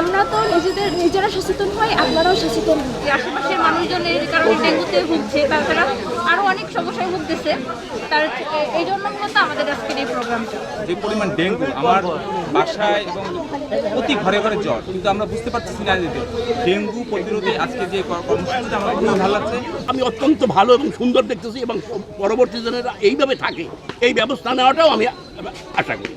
আমরা তো নিজেদের, নিজেরা সচেতন হই আপনারাও সচেতন আশেপাশের মানুষজন এই কারণে ডেঙ্গুতে ভুগছে, তাছাড়া অনেক সমস্যায় ভুগতেছে তার এই জন্য মূলত আমাদের আজকের এই প্রোগ্রামটা। যে পরিমাণ ডেঙ্গু আমার বাসায় এবং প্রতি ঘরে ঘরে জ্বর কিন্তু আমরা বুঝতে পারতেছি না যে ডেঙ্গু প্রতিরোধে আজকে যে কর- কর্মসূচিটা আমার খুবই ভালো লাগছে। আমি অত্যন্ত ভালো এবং সুন্দর দেখতেছি এবং পরবর্তী দিনেরা এইভাবে থাকে এই ব্যবস্থা নেওয়াটাও আমি আশা করি।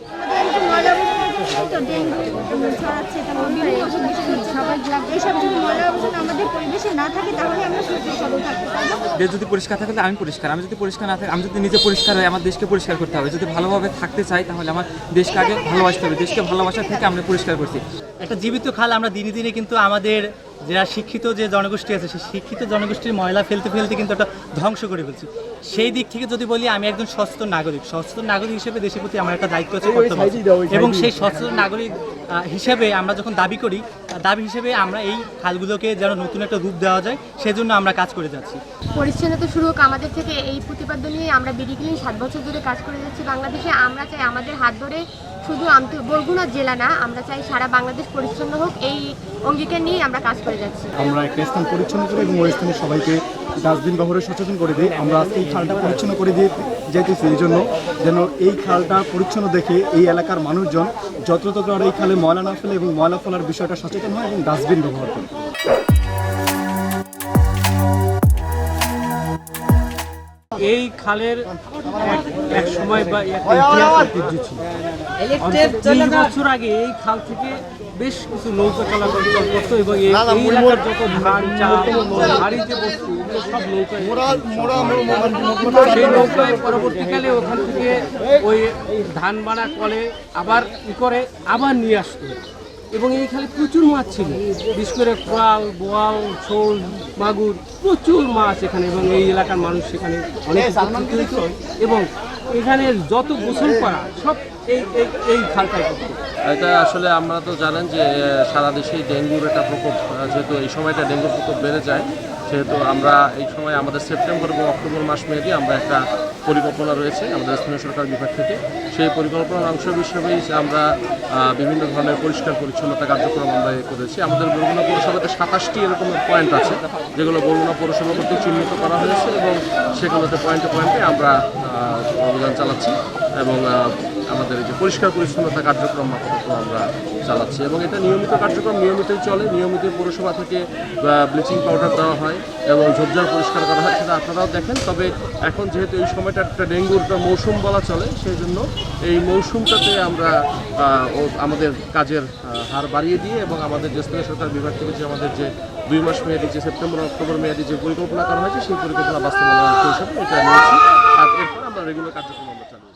এইসব যদি ময়লা আবর্জনা আমাদের পরিবেশে না থাকে তাহলে আমরা সুস্থ সবল থাকতে পারব। দেশ যদি পরিষ্কার থাকে তাহলে আমি পরিষ্কার। আমি যদি পরিষ্কার না থাকি আমি যদি নিজে পরিষ্কার হই আমার দেশকে পরিষ্কার করতে হবে। যদি ভালোভাবে থাকতে চাই তাহলে আমার দেশকে আগে ভালোবাসতে হবে। দেশকে ভালোবাসা থেকে আমরা পরিষ্কার করছি। একটা জীবিত খাল আমরা দিনে দিনে কিন্তু আমাদের যারা শিক্ষিত যে জনগোষ্ঠী আছে সেই শিক্ষিত জনগোষ্ঠীর ময়লা ফেলতে ফেলতে কিন্তু একটা ধ্বংস করে ফেলছি। সেই দিক থেকে যদি বলি আমি একজন সচেতন নাগরিক। সচেতন নাগরিক হিসেবে দেশের প্রতি আমার একটা দায়িত্ব আছে এবং সেই সচেতন নাগরিক হিসেবে আমরা যখন দাবি করি দাবি হিসেবে আমরা এই খালগুলোকে যেন নতুন একটা রূপ দেওয়া যায়, সেজন্য আমরা কাজ করে যাচ্ছি। পরিচ্ছন্নতা শুরু হোক, আমাদের থেকে এই প্রতিপাদ্য নিয়ে আমরা বিডিক্লিন সাত বছর ধরে কাজ করে যাচ্ছি বাংলাদেশে। আমরা চাই আমাদের হাত ধরে শুধু বরগুনা জেলা না, আমরা চাই সারা বাংলাদেশ পরিচ্ছন্ন হোক, এই অঙ্গীকার নিয়ে আমরা কাজ করে যাচ্ছি। আমরা একটা স্থান পরিচ্ছন্ন করে এবং ওই স্থানে সবাইকে ডাস্টবিন ব্যবহারে সচেতন করে দিই আমরা আজকে এই খালটা পরিচ্ছন্ন করে দিয়ে যেতেছি এই জন্য যেন এই খালটা পরিচ্ছন্ন দেখে এই এলাকার মানুষজন যত্রতত্র আর এই খালে ময়লা না ফেলে এবং ময়লা ফেলার বিষয়টা সচেতন হয় এবং ডাস্টবিন ব্যবহার করে। এই খালের এক- এক সময় বা ঐতিহ্য ছিল। তিরিশ বছর আগে এই খাল থেকে বেশ কিছু নৌকা চলাচল করতো এবং এই এলাকার যত ধান চাল ভারী যে বস্তু এগুলো সব নৌকায় সেই নৌকায় পরবর্তীকালে ওখান থেকে ওই ধান বানা কলে আবার ই করে আবার নিয়ে আসতো। এবং এই খালে প্রচুর মাছ ছিল। বিশেষ করে কোয়াল বোয়াল শোল মাগুর প্রচুর মাছ এখানে এবং এই এলাকার মানুষ সেখানে অনেক এবং এখানে যত গোসল করা সব এই এই এই খালটায় করতো। এটা আসলে আমরা তো জানেন যে সারা দেশেই ডেঙ্গুর একটা প্রকোপ যেহেতু এই সময়টা ডেঙ্গুর প্রকোপ বেড়ে যায় সেহেতু আমরা এই সময় আমাদের সেপ্টেম্বর এবং অক্টোবর মাস মেয়াদি আমরা একটা পরিকল্পনা রয়েছে আমাদের স্থানীয় সরকার বিভাগ থেকে। সেই পরিকল্পনার অংশ হিসেবেই আমরা বিভিন্ন ধরনের পরিষ্কার পরিচ্ছন্নতা কার্যক্রম আমরা করেছি। আমাদের বরগুনা পৌরসভাতে সাতাশটি এরকম পয়েন্ট আছে। যেগুলো বরগুনা পৌরসভা কর্তৃক চিহ্নিত করা হয়েছে এবং সেগুলোতে পয়েন্টে পয়েন্টে আমরা অভিযান চালাচ্ছি এবং আমাদের যে পরিষ্কার পরিচ্ছন্নতা কার্যক্রম আপাতত আমরা চালাচ্ছি এবং এটা নিয়মিত কার্যক্রম নিয়মিতই চলে, নিয়মিত পৌরসভা থেকে ব্লিচিং পাউডার দেওয়া হয় এবং ঝোপঝাড় পরিষ্কার করা হয় সেটা আপনারাও দেখেন। তবে এখন যেহেতু এই সময়টা একটা ডেঙ্গুর একটা মৌসুম বলা চলে সেই জন্য এই মৌসুমটাতে আমরা আমাদের কাজের হার বাড়িয়ে দিয়ে এবং আমাদের যে স্থানীয় সরকার বিভাগ থেকে যে আমাদের যে দুই মাস মেয়াদি যে সেপ্টেম্বর, অক্টোবর মেয়াদি যে পরিকল্পনা করা হয়েছে, সেই পরিকল্পনা বাস্তবায়ন হিসেবে এটা নিয়েছি। আর এরপর আমরা রেগুলার কার্যক্রম আমরা চালু